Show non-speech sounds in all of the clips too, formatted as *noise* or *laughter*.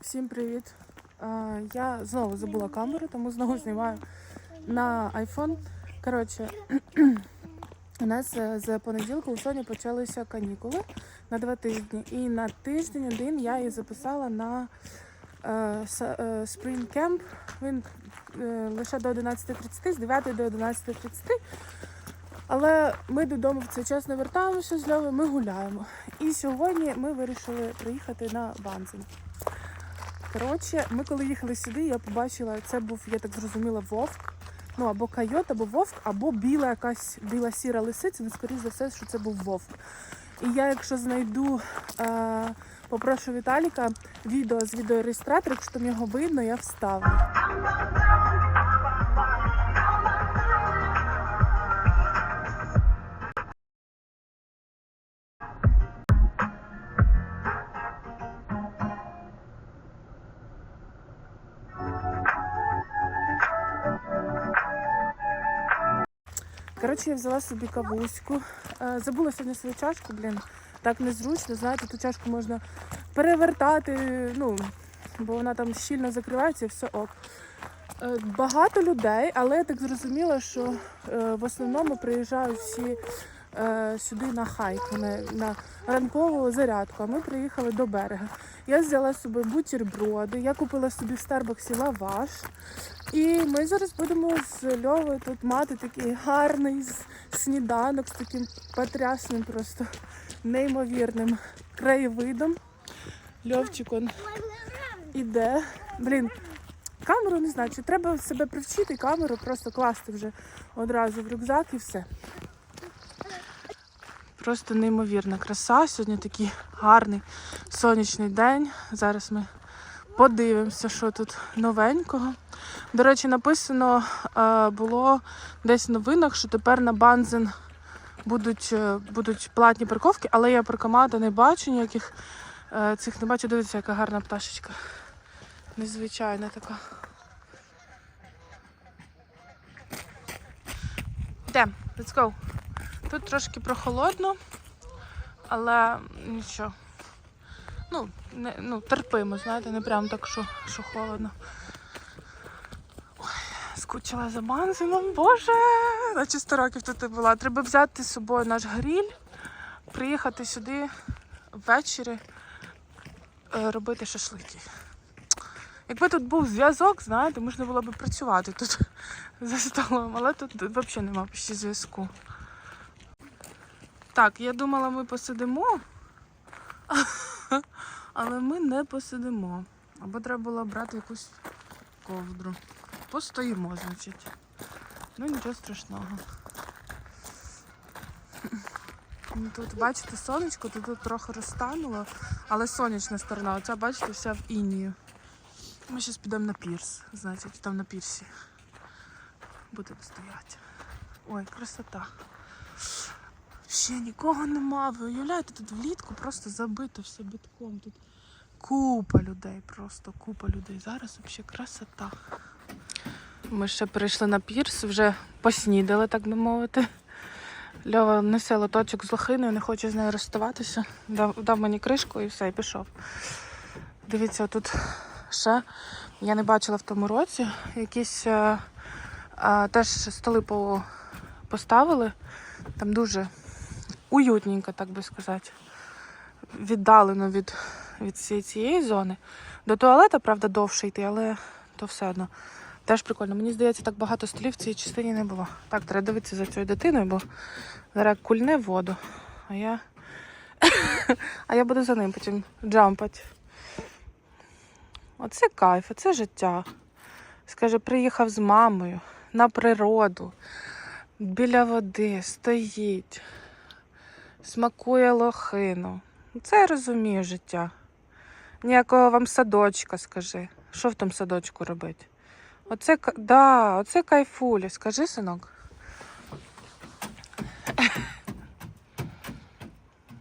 Всім привіт! Я знову забула камеру, тому знову знімаю на iPhone. Коротше, *clears throat* у нас е, з понеділка у Соні почалися канікули на два тижні. І на тиждень один я її записала на е, е, Spring Camp. Він лише до 11.30, з 9 до 11.30. Але ми додому в цей час не вертаємося з Льовою, ми гуляємо. І сьогодні ми вирішили приїхати на Банзен. Коротше, ми коли їхали сюди, я побачила, це був, я так зрозуміла, вовк. Ну, або койот, або вовк, або біла якась біла сіра лисиця, ну, скоріш за все, що це був вовк. І я, якщо знайду, е, попрошу Віталіка відео з відеореєстратора, якщо там його видно, я вставлю. Коротше, я взяла собі кавуську. Е, Забула сьогодні свою чашку, блін. Так незручно, знаєте, ту чашку можна перевертати, ну, бо вона там щільно закривається і все ок. Е, Багато людей, але я так зрозуміла, що е, в основному приїжджають всі сюди на хайк, на, ранкову зарядку. А ми приїхали до берега. Я взяла з собою бутерброди, я купила собі в Старбаксі лаваш. І ми зараз будемо з Льовою тут мати такий гарний сніданок з таким потрясним, просто неймовірним краєвидом. Льовчик он іде. Блін, камеру не знаю, чи треба себе привчити камеру, просто класти вже одразу в рюкзак і все. Просто неймовірна краса. Сьогодні такий гарний сонячний день. Зараз ми подивимося, що тут новенького. До речі, написано е, було десь в новинах, що тепер на Банзен будуть, е, будуть платні парковки, але я паркомата не бачу ніяких е, цих не бачу. Дивіться, яка гарна пташечка. Незвичайна така. Йдемо, let's go. Тут трошки прохолодно, але нічого. Ну, не, ну, терпимо, знаєте, не прям так, що, що холодно. Скучила за Банзином, боже, наче 100 років тут була. Треба взяти з собою наш гріль, приїхати сюди ввечері е, робити шашлики. Якби тут був зв'язок, знаєте, можна було б працювати тут *laughs* за столом, але тут взагалі нема ще зв'язку. Так, я думала, ми посидимо, *laughs* але ми не посидимо. Або треба було брати якусь ковдру. Постоїмо, значить. Ну нічого страшного. Ну, Тут, бачите, сонечко, тут, трохи розтануло, але сонячна сторона. Оця, бачите, вся в інію. Ми зараз підемо на пірс, значить, там на пірсі. Будемо стояти. Ой, красота. Ще нікого нема. Ви уявляєте, тут влітку просто забито все битком. Тут купа людей, просто купа людей. Зараз взагалі красота. Ми ще прийшли на пірс, вже поснідали, так би мовити. Льова несе лоточок з лохиною, не хоче з нею розставатися. Дав, дав мені кришку і все, і пішов. Дивіться, тут ще я не бачила в тому році. Якісь е, е, теж столи по, поставили. Там дуже уютненько, так би сказати. Віддалено від, від цієї зони. До туалета, правда, довше йти, але то все одно. Теж прикольно. Мені здається, так багато столів в цій частині не було. Так, треба дивитися за цією дитиною, бо зараз кульне воду. А я. *laughs* а я буду за ним потім джампати. Оце кайф, оце життя. Скаже, приїхав з мамою на природу, біля води, стоїть, смакує лохину. Це я розумію життя. Ніякого вам садочка, скажи. Що в тому садочку робити? Оце, да, оце кайфулі. Скажи, синок. *laughs*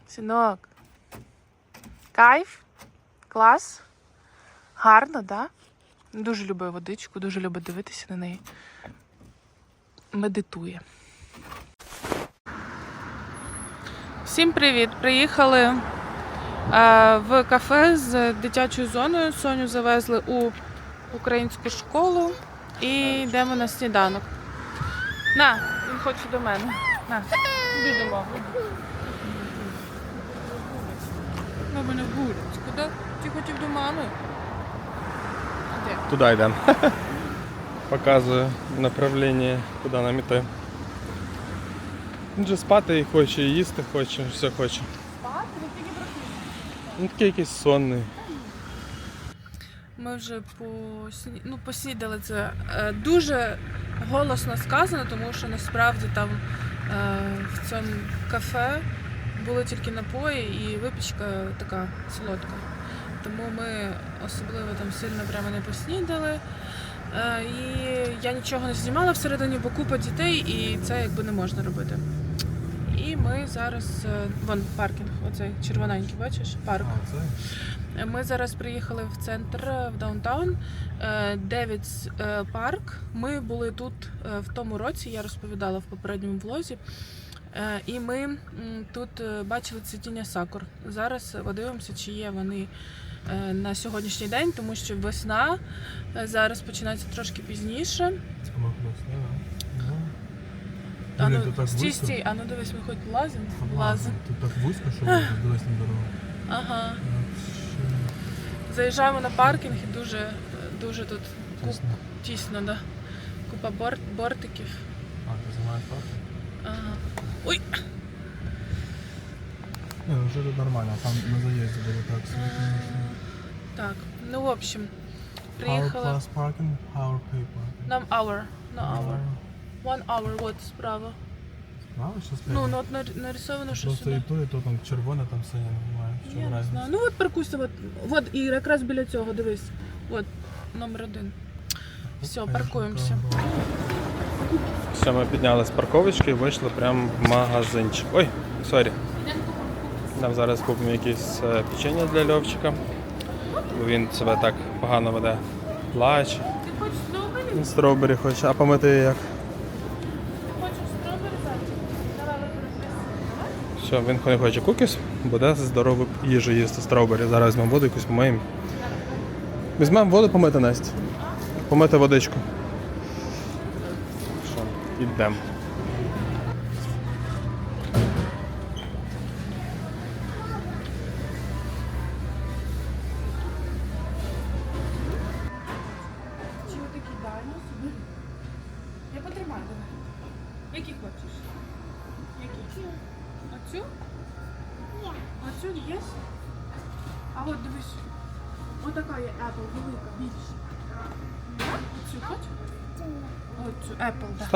Синок. Кайф? Клас? Гарно, да? Дуже любить водичку, дуже любить дивитися на неї. Медитує. Всім привіт! Приїхали е, в кафе з дитячою зоною. Соню завезли у українську школу і йдемо на сніданок. На, він хоче до мене. На, іди до мами. Мама не. Куди? Ти хотів до мами? Де? Туди йдемо. *laughs* Показую направлення, куди нам іти. Він же спати і хоче, і їсти хоче, все хоче. Спати? Він такий якийсь сонний. Ми вже посні... ну, поснідали це е, дуже голосно сказано, тому що насправді там е, в цьому кафе були тільки напої і випічка така солодка. Тому ми особливо там сильно прямо не поснідали. Е, і я нічого не знімала всередині, бо купа дітей, і це якби не можна робити. Ми зараз, е, вон паркінг, оцей червоненький, бачиш? Парк. Ми зараз приїхали в центр е, в даунтаун е, Девідс е, парк. Ми були тут е, в тому році, я розповідала в попередньому влозі. Е, І ми тут е, бачили цвітіння сакур. Зараз подивимося, чи є вони е, на сьогоднішній день, тому що весна е, зараз починається трошки пізніше. А ну, стій, стій, а ну дивись, ми хоч лазимо? Лазимо. Тут так вузько, що *sighs* дивись на дорогу. Ага. Заїжджаємо на паркінг і дуже, дуже тут куп, тісно, да. Купа борт, бортиків. А, ти знімаєш паркінг? Ага. Ой! Ні, ну вже тут нормально, там на заїзді буде так собі. Так, ну в общем, Our приїхали. plus parking, our pay parking. Нам hour. На hour. One hour, от справа. Справа чи Ну, справа? ну от нар- нарисовано, що Просто сюди. і то, і то там червоне, там синє немає. В Я чому не знаю. Ну от паркуйся, от, от і якраз біля цього, дивись. От, номер один. Все, паркуємося. Все, ми підняли з парковочки і вийшли прямо в магазинчик. Ой, сорі. Нам зараз купимо якісь е, печення для Льовчика. Бо він себе так погано веде. Плаче. Ти хочеш Стробері хоче, а помити як? Хочеш стробері зайчик? Давай виберемо. Все, він не хоче кукіс, буде здорову їжу їсти стробері. Зараз візьмемо воду якусь помиємо. Візьмемо воду помити Настя. Помити водичку. Що, йдемо.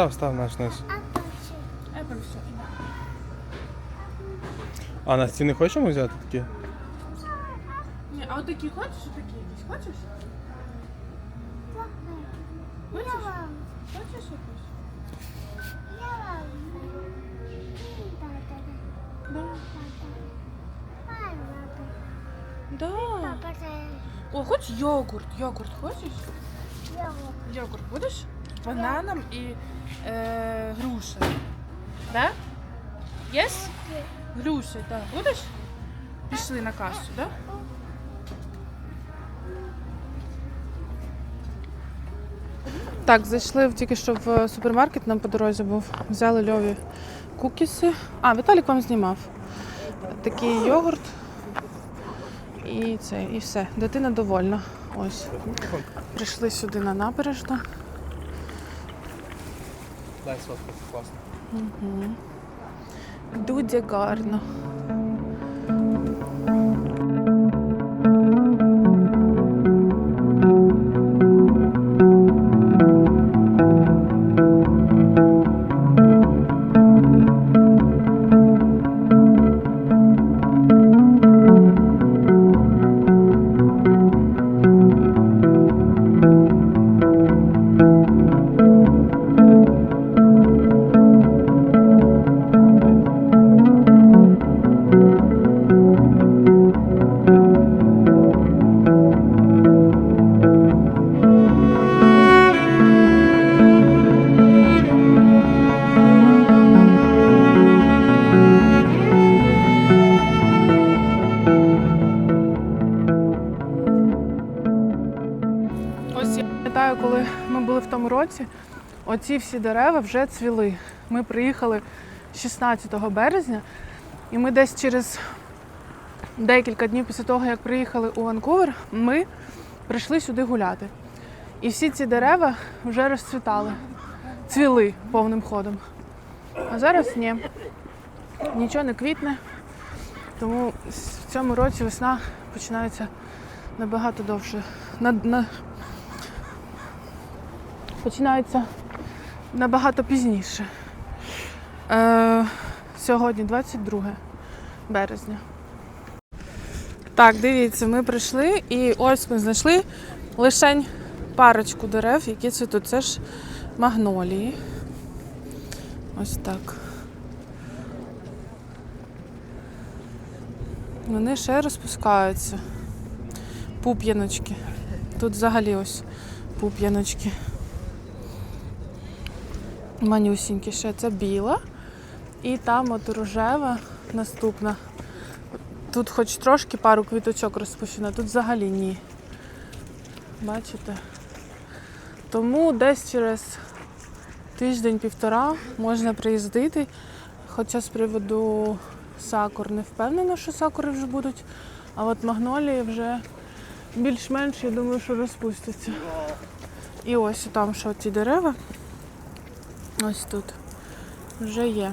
Став, став наш низ. Apple все. А на стіни хочемо взяти такі? Ні, а отакі хочеш? Отакі якісь хочеш? Хочеш? Хочеш якусь? Да. Да. О, хочеш йогурт? Йогурт хочеш? Йогурт будеш? З бананом і е, грушею. Да? Єс? Грушею, так. Будеш? Пішли на касу, да? Так, зайшли тільки що в супермаркет, нам по дорозі був. Взяли льові кукіси. А, Віталік вам знімав. Такий йогурт. І це, і все. Дитина довольна. Ось. Прийшли сюди на набережну. Дай сфоткати, класно. Угу. Дуже гарно. Оці всі дерева вже цвіли. Ми приїхали 16 березня, і ми десь через декілька днів після того, як приїхали у Ванкувер, ми прийшли сюди гуляти. І всі ці дерева вже розцвітали, цвіли повним ходом. А зараз ні. Нічого не квітне. Тому в цьому році весна починається набагато довше. На, на... Починається набагато пізніше. Е, сьогодні 22 березня. Так, дивіться, ми прийшли і ось ми знайшли лишень парочку дерев, які цвітуть. Це ж магнолії. Ось так. Вони ще розпускаються. Пуп'яночки. Тут взагалі ось пуп'яночки. Манюсінькі ще. Це біла. І там от рожева наступна. Тут хоч трошки пару квіточок розпущено, тут взагалі ні. Бачите? Тому десь через тиждень-півтора можна приїздити. Хоча з приводу сакур не впевнена, що сакури вже будуть. А от магнолії вже більш-менш, я думаю, що розпустяться. І ось там, що ті дерева. Ось тут вже є.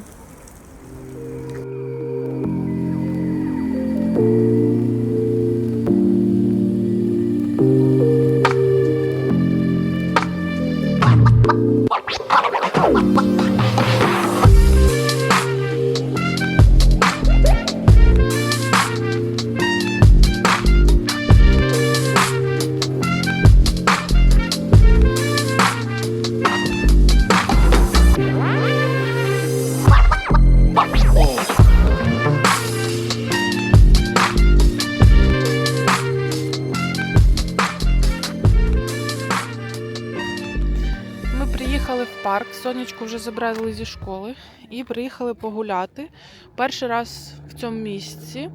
Зі школи і приїхали погуляти. Перший раз в цьому місці.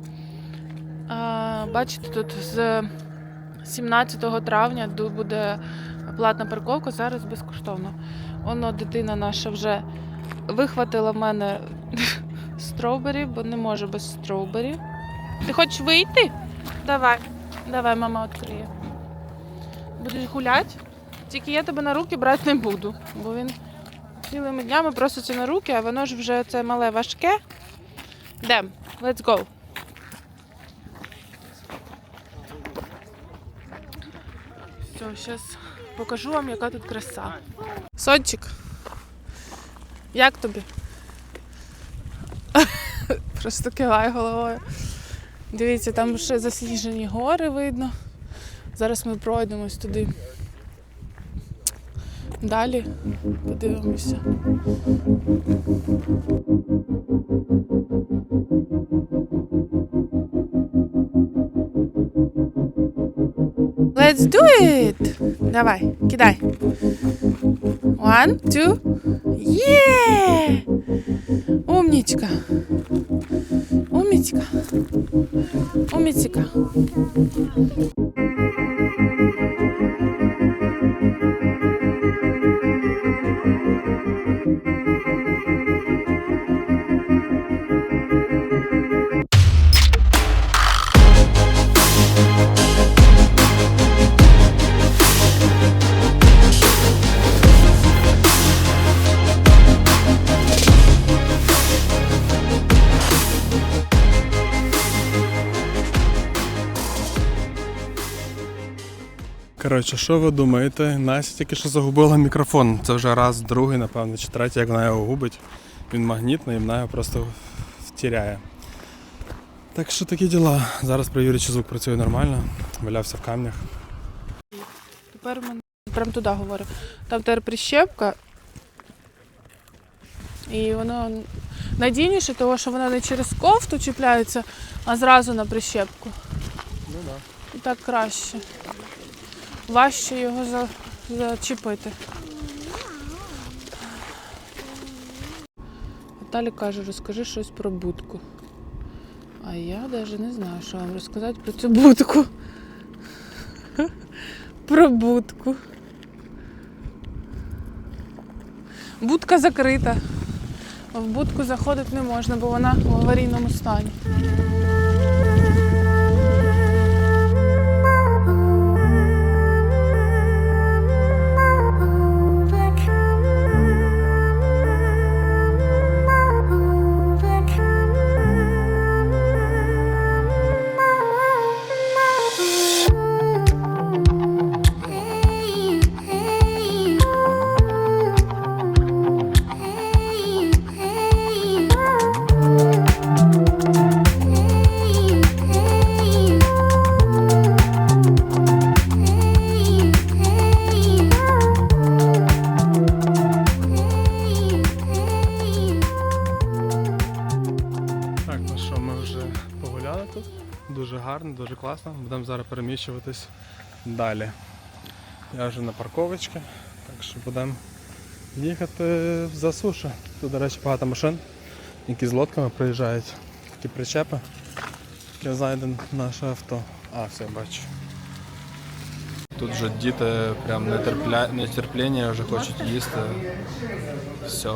Бачите, тут з 17 травня буде платна парковка, зараз безкоштовно. Воно дитина наша вже вихватила в мене *laughs* стровбері, бо не може без стровбері. Ти хочеш вийти? Давай, давай, мама відкриє. Будеш гуляти? Тільки я тебе на руки брати не буду, бо він цілими днями проситься на руки, а воно ж вже це мале важке. Йдем, let's go. Все, зараз покажу вам, яка тут краса. Сончик, як тобі? *laughs* Просто кивай головою. Дивіться, там ще засніжені гори видно. Зараз ми пройдемось туди. Далі подивимося. Let's do it! Давай, кидай. One, two. Yeah! Умничка. Умничка. Умничка. Коротше, що ви думаєте? Настя тільки що загубила мікрофон. Це вже раз, другий, напевно, чи третій, як вона його губить. Він магнітний і вона його просто втіряє. Так що такі діла. Зараз перевірю, чи звук працює нормально. Валявся в камнях. Тепер мене прям туди говорю. Там тепер прищепка. І воно надійніше, тому що воно не через кофту чіпляється, а зразу на прищепку. Ну так. І так краще важче його за... зачепити. Наталі каже, розкажи щось про будку. А я навіть не знаю, що вам розказати про цю будку. *laughs* Про будку. Будка закрита. В будку заходити не можна, бо вона в аварійному стані. Будемо зараз переміщуватись далі. Я вже на парковочці, так що будемо їхати за суші. Тут, до речі, багато машин, які з лодками приїжджають. Такі причепи. Я зайде наше авто. А, все, бачу. Тут вже діти прям нетерпля... вже хочуть їсти. Все.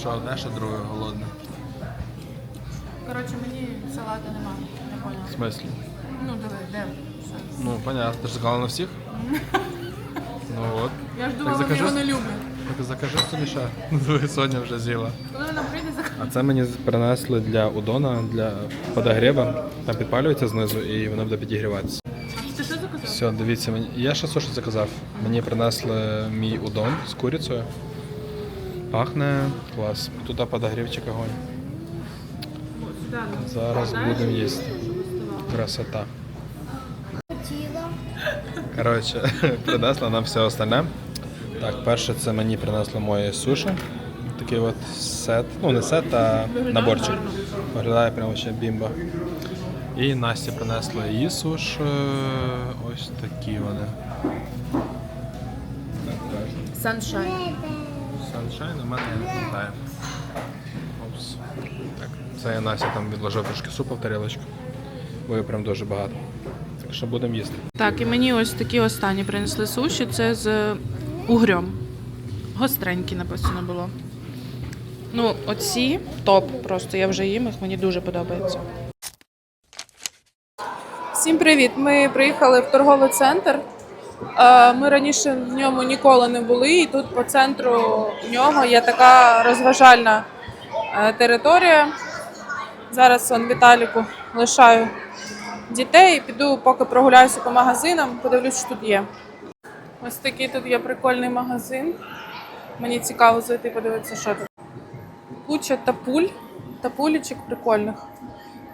Що одне, що друге голодне. Коротше, мені салату нема. Не поняла. В смислі? Ну, диви, де? Ну, понятно, ти ж заказала на всіх? *laughs* Ну от. Я ж думала, вони вони його не люблять. Так закажи собі ще. *laughs* Диви, Соня вже з'їла. Коли вона прийде, закаже. А це мені принесли для удона, для подогріба. Там підпалюється знизу і воно буде підігріватися. Ти що заказав? Все, дивіться, мені. Я ще суші заказав. Мені принесли мій удон з курицею. Пахне клас. Тут подогрівчик огонь. Зараз будемо їсти. Красота. Коротше, *laughs* принесла нам все остальне. Так, перше це мені принесло моє суші. Такий от сет. Ну не сет, а наборчик. Виглядає прямо ще бімба. І Насті принесла її суші. Ось такі вони. Саншайн. Sunshine у мене не пам'ятаю. Це я Настя там відложив трошки супу в тарілочку. Бо її прям дуже багато. Так що будемо їсти. Так, і мені ось такі останні принесли суші. Це з угрьом. Гостренькі написано було. Ну, оці топ. Просто я вже їм їх, мені дуже подобається. Всім привіт! Ми приїхали в торговий центр. Е, Ми раніше в ньому ніколи не були, і тут по центру нього є така розважальна е, територія. Зараз он Віталіку лишаю дітей і піду, поки прогуляюся по магазинам, подивлюсь, що тут є. Ось такий тут є прикольний магазин. Мені цікаво зайти подивитися, що тут. Куча тапуль, тапулечок прикольних.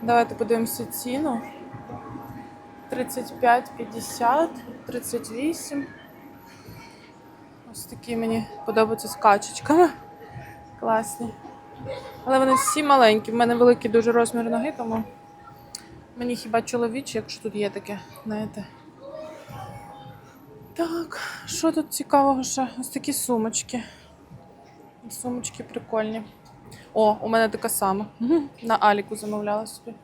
Давайте подивимося ціну. 35, 50, 38. Ось такі мені подобаються з качечками. Класні. Але вони всі маленькі. В мене великий дуже розмір ноги, тому мені хіба чоловічі, якщо тут є таке, знаєте. Так, що тут цікавого ще? Ось такі сумочки. Сумочки прикольні. О, у мене така сама. *laughs* На Аліку замовляла собі.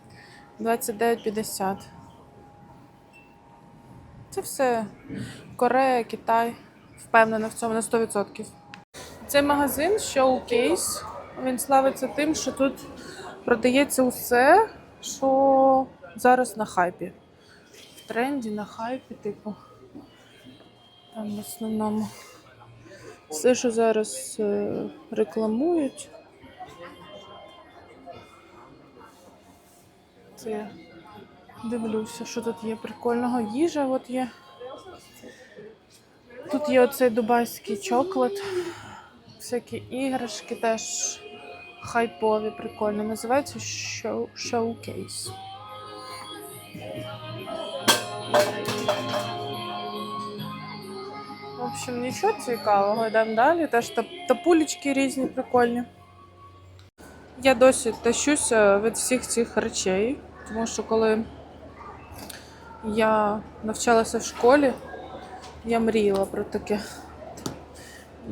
29,50. Це все Корея, Китай. Впевнена в цьому на 100%. Це магазин Showcase. Він славиться тим, що тут продається усе, що зараз на хайпі. В тренді, на хайпі, типу. Там в основному все, що зараз е, рекламують. Це дивлюся, що тут є прикольного. Їжа от є. Тут є оцей дубайський чоклад. Всякі іграшки теж хайпові, прикольні. Називається Show, Showcase. В общем, нічого цікавого. Йдемо далі. Теж тапулечки різні, прикольні. Я досі тащуся від всіх цих речей, тому що коли я навчалася в школі, я мріяла про таке.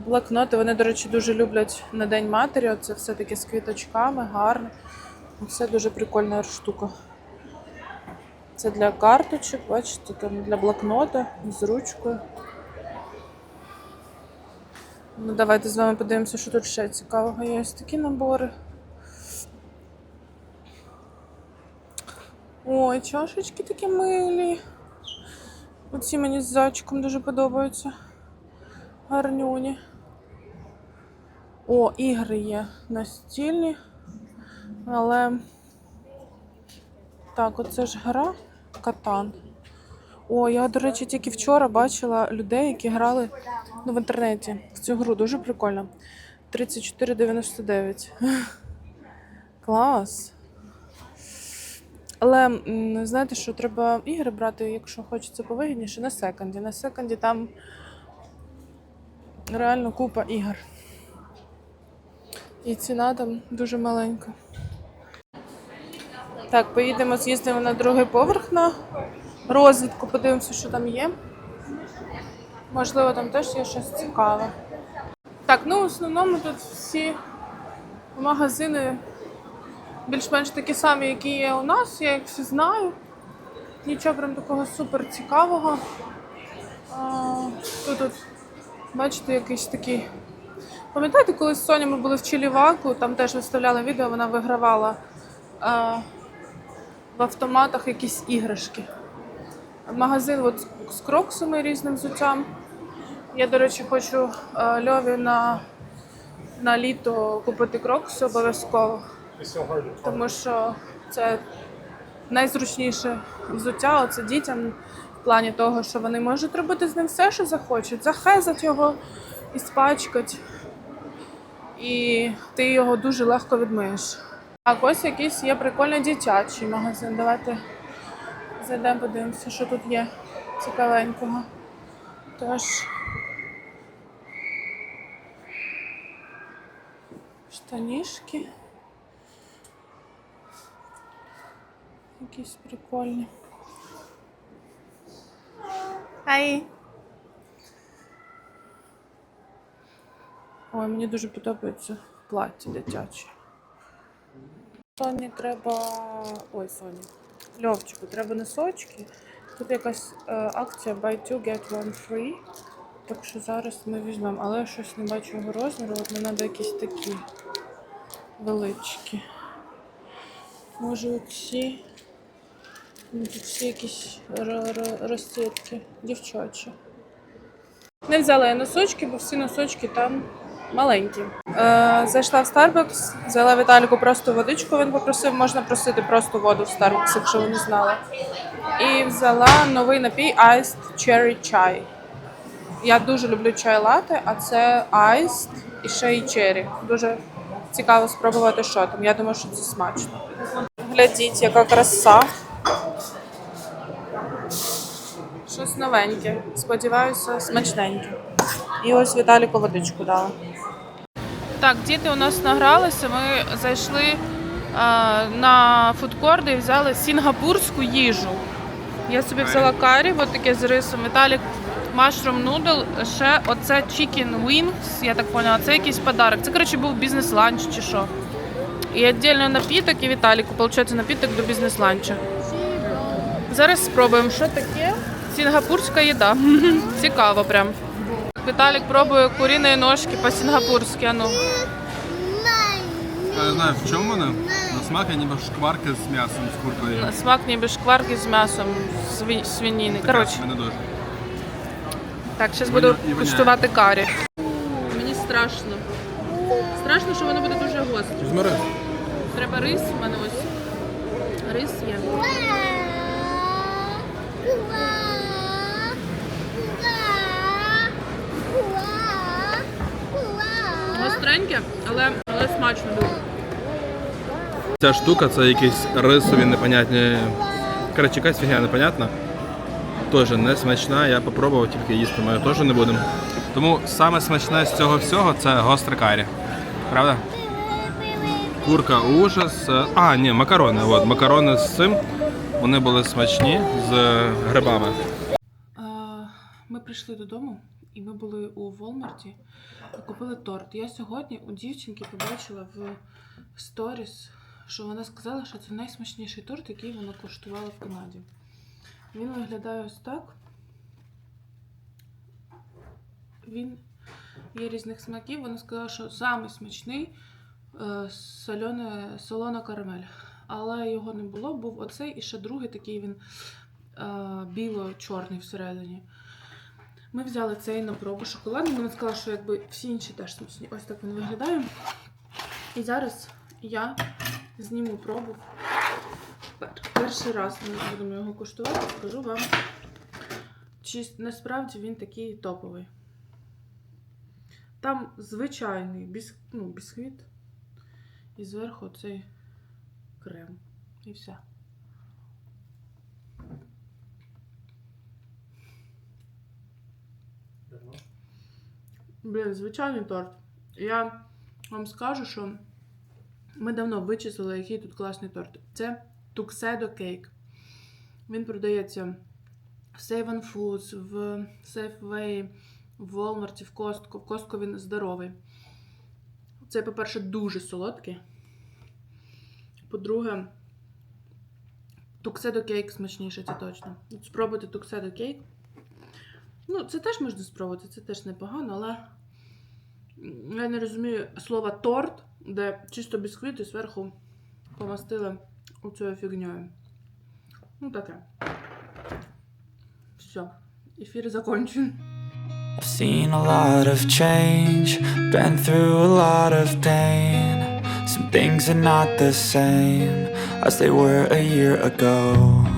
Блокноти, вони, до речі, дуже люблять на День матері. Це все таке з квіточками, гарно. Це дуже прикольна штука. Це для карточок, бачите, там для блокнота з ручкою. Ну, давайте з вами подивимося, що тут ще цікавого є. Ось такі набори. Ой, чашечки такі милі. Оці мені з зайчиком дуже подобаються. Гарнюні. О, ігри є настільні. Але. Так, оце ж гра катан. О, я, до речі, тільки вчора бачила людей, які грали ну, в інтернеті в цю гру. Дуже прикольно. 34,99. *laughs* Клас. Але знаєте, що треба ігри брати, якщо хочеться повигідніше, на секонді. На секонді там реально купа ігор. І ціна там дуже маленька. Так, поїдемо, з'їздимо на другий поверх на розвідку, подивимося, що там є. Можливо, там теж є щось цікаве. Так, ну в основному тут всі магазини більш-менш такі самі, які є у нас, я їх всі знаю. Нічого прям такого супер цікавого. Тут, тут, бачите, якийсь такий. Пам'ятаєте, коли з Соня ми були в Чиліваку, там теж виставляли відео, вона вигравала а, в автоматах якісь іграшки. Магазин от з- з кроксами різним взуттям. Я, до речі, хочу е, Льові на, на літо купити крокси обов'язково. Тому що це найзручніше взуття оце дітям в плані того, що вони можуть робити з ним все, що захочуть. Захезать його і спачкать. І ти його дуже легко відмиєш. Так, ось якийсь є прикольний дитячий магазин. Давайте зайдемо, подивимося, що тут є цікавенького. Тож. Штанішки. Якісь прикольні. Хай. Ой, мені дуже подобається плаття дитяче. Соні треба. Ой, Соні. Льовчику, треба носочки. Тут якась е, акція Buy two, get one free. Так що зараз ми візьмемо, але я щось не бачу його розміру, от мені треба якісь такі величкі. Може оці. Тут всі якісь ро- ро- розцвітки, дівчачі. Не взяла я носочки, бо всі носочки там маленькі. Е, зайшла в Starbucks, взяла Віталіку просто водичку. Він попросив, можна просити просто воду в Starbucks, якщо ви не знали. І взяла новий напій Iced Cherry Chai. Я дуже люблю чай лати, а це Iced і ще й Cherry. Дуже цікаво спробувати, що там. Я думаю, що це смачно. Глядіть, яка краса. Щось новеньке. Сподіваюся, смачненьке. І ось Віталіку водичку дала. Так, діти у нас награлися. Ми зайшли е, на фудкорди і взяли сінгапурську їжу. Я собі взяла карі, от таке з рисом. Віталік mushroom noodle, ще оце chicken wings, я так поняла, це якийсь подарок. Це, коротше, був бізнес-ланч чи що. І віддільно напіток, і Віталіку, виходить, напіток до бізнес-ланча. Зараз спробуємо, що таке. Сінгапурська їда. *laughs* Цікаво прям. Віталік пробує куріної ножки по-сінгапурськи. а Ну. Я не знаю, в чому вона? На смак я ніби шкварки з м'ясом, з куркою. Смак ніби шкварки з м'ясом сві- свинини. Коротше, Мене дуже. так, зараз буду куштувати карі. Мені страшно. Страшно, що воно буде дуже гостре. Візьми рис. Треба рис, в мене ось. Рис є. Гостреньке, але, але смачно дуже. Ця штука це якісь рисові непонятні. Коротше, якась фігня непонятна. Теж не смачна, я попробував, тільки їсти ми теж не будемо. Тому саме смачне з цього всього це гостре карі. Правда? Курка ужас. Е, А, ні, макарони. От, макарони з цим. Вони були смачні з грибами. Ми прийшли додому і ми були у Волмарті купили торт. Я сьогодні у дівчинки побачила в сторіс, що вона сказала, що це найсмачніший торт, який вона коштувала в Канаді. Він виглядає ось так. Він є різних смаків. Вона сказала, що самий смачний е, солене, солона карамель. Але його не було, був оцей і ще другий такий він е, біло-чорний всередині. Ми взяли цей на пробу шоколадний. Вона сказала, що якби всі інші теж смачні. Ось так він виглядає. І зараз я зніму пробу. Перший раз ми будемо його куштувати, скажу вам. Чи насправді він такий топовий. Там звичайний біс... ну, бісквіт. І зверху цей крем. І все. Блін, звичайний торт. Я вам скажу, що ми давно вичислили, який тут класний торт. Це Tuxedo Cake. Він продається в Save Foods, в Safeway, в Walmart, в Costco. В Costco він здоровий. Це, по-перше, дуже солодкий. По-друге, Tuxedo Cake смачніше, це точно. Спробуйте Tuxedo Cake. Ну, це теж можна спробувати, це теж непогано, але я не розумію слова торт, де чисто бісквіт зверху помастили оцею фігньою. Ну таке. Все. Ефір закончен. I've seen a lot of change, been through a lot of pain. Some things are not the same as they were a year ago.